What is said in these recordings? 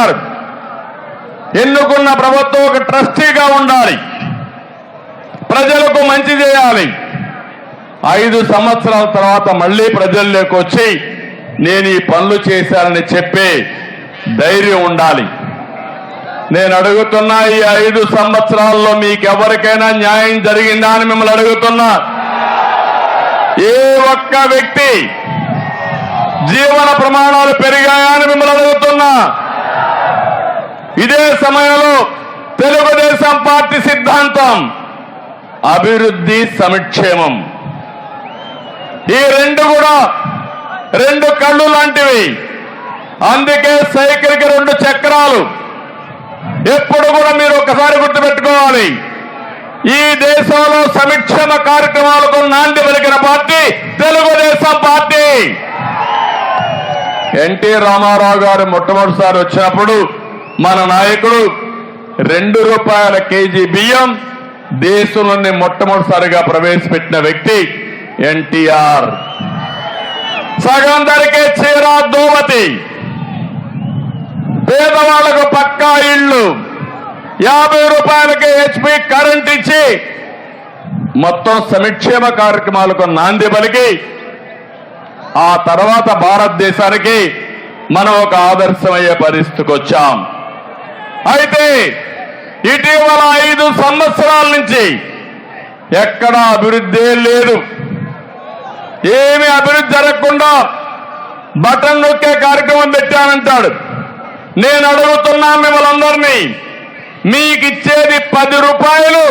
గారు ఎన్నుకున్న ప్రభుత్వం ఒక ట్రస్టీగా ఉండాలి. ప్రజలకు మంచి చేయాలి. ఐదు సంవత్సరాల తర్వాత మళ్ళీ ప్రజల్లోకి వచ్చి నేను ఈ పనులు చేశానని చెప్పే ధైర్యం ఉండాలి. నేను అడుగుతున్నా ఈ ఐదు సంవత్సరాల్లో మీకెవరికైనా న్యాయం జరిగిందా అని మిమ్మల్ని అడుగుతున్నా. ఏ ఒక్క వ్యక్తి జీవన ప్రమాణాలు పెరిగాయా అని మిమ్మల్ని అడుగుతున్నా. ఇదే సమయంలో తెలుగుదేశం పార్టీ సిద్ధాంతం. అభివృద్ధి సంక్షేమం. ఈ రెండు కూడా రెండు కళ్ళు లాంటివి. అందుకే సైకిల్కి రెండు చక్రాలు. ఎప్పుడు కూడా మీరు ఒకసారి గుర్తుపెట్టుకోవాలి. ఈ దేశంలో సంక్షేమ కార్యక్రమాలకు నాంది పలికిన party Telugu Desam party. N T Rama Rao గారు మొట్టమొదటిసారి వచ్చినప్పుడు మన నాయకుడు రెండు రూపాయల కేజీ బియ్యం దేశంలోని మొట్టమొదటిసారిగా ప్రవేశపెట్టిన వ్యక్తి ఎన్టీఆర్. సగం ధరకే చీర దోమతి పేదవాళ్ళకు పక్కా ఇళ్ళు. యాభై రూపాయలకి హెచ్పి కరెంట్ ఇచ్చి మొత్తం సంక్షేమ కార్యక్రమాలకు నాంది పలికి ఆ తర్వాత భారతదేశానికి మనం ఒక ఆదర్శమయ్యే పరిస్థితికి వచ్చాం. అయితే ఇటీవల ఐదు సంవత్సరాల నుంచి ఎక్కడ అభివృద్ధి లేదు. ఏమి అభివృద్ధి జరగకుండా బటన్ నొక్కే కార్యక్రమం పెట్టానంటాడు. నేను అడుగుతున్నా మిమ్మల్ని అందరినీ మీకు ఇచ్చేది పది రూపాయలు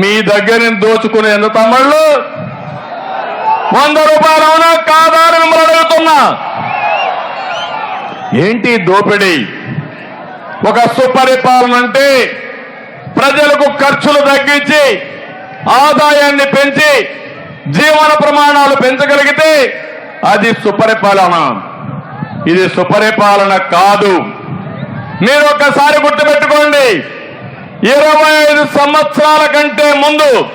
మీ దగ్గర నేను దోచుకునే ఎంత తమ్ముళ్ళు వంద రూపాయలు అవునా కాదా అని మిమ్మల్ని అడుగుతున్నా. ఏంటి దోపిడీ? ఒక సుపరిపాలన అంటే ప్రజలకు ఖర్చులు తగ్గించి ఆదాయాన్ని పెంచి జీవన ప్రమాణాలు పెంచగలిగితే అది సుపరిపాలన. ఇది సుపరిపాలన కాదు. మీరు ఒకసారి గుర్తుపెట్టుకోండి. ఇరవై ఐదు సంవత్సరాల కంటే ముందు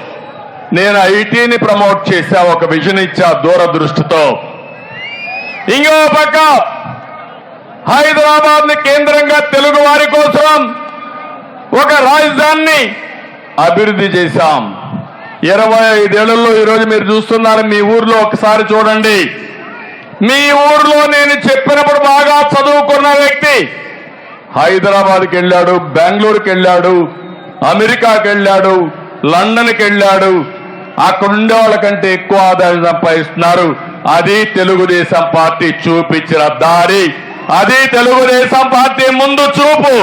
నేను ఐటీని ప్రమోట్ చేశా ఒక విజన్ ఇచ్చా దూరదృష్టితో. ఇంకో పక్క హైదరాబాద్ని కేంద్రంగా తెలుగు వారి కోసం ఒక రాజధానిని అభివృద్ధి చేశాం. ఇరవై ఐదేళ్ళలో ఈరోజు మీరు చూస్తున్నారు మీ ఊర్లో ఒకసారి చూడండి. మీ ఊర్లో నేను చెప్పినప్పుడు బాగా చదువుకున్న వ్యక్తి హైదరాబాద్కి వెళ్ళాడు బెంగళూరుకి వెళ్ళాడు అమెరికాకి వెళ్ళాడు లండన్కి వెళ్ళాడు అక్కడ ఉండే వాళ్ళకంటే ఎక్కువ ఆదాయం సంపాదిస్తున్నారు. అది తెలుగుదేశం పార్టీ చూపించిన దారి. అది తెలుగుదేశం పార్టీ ముందు చూపు.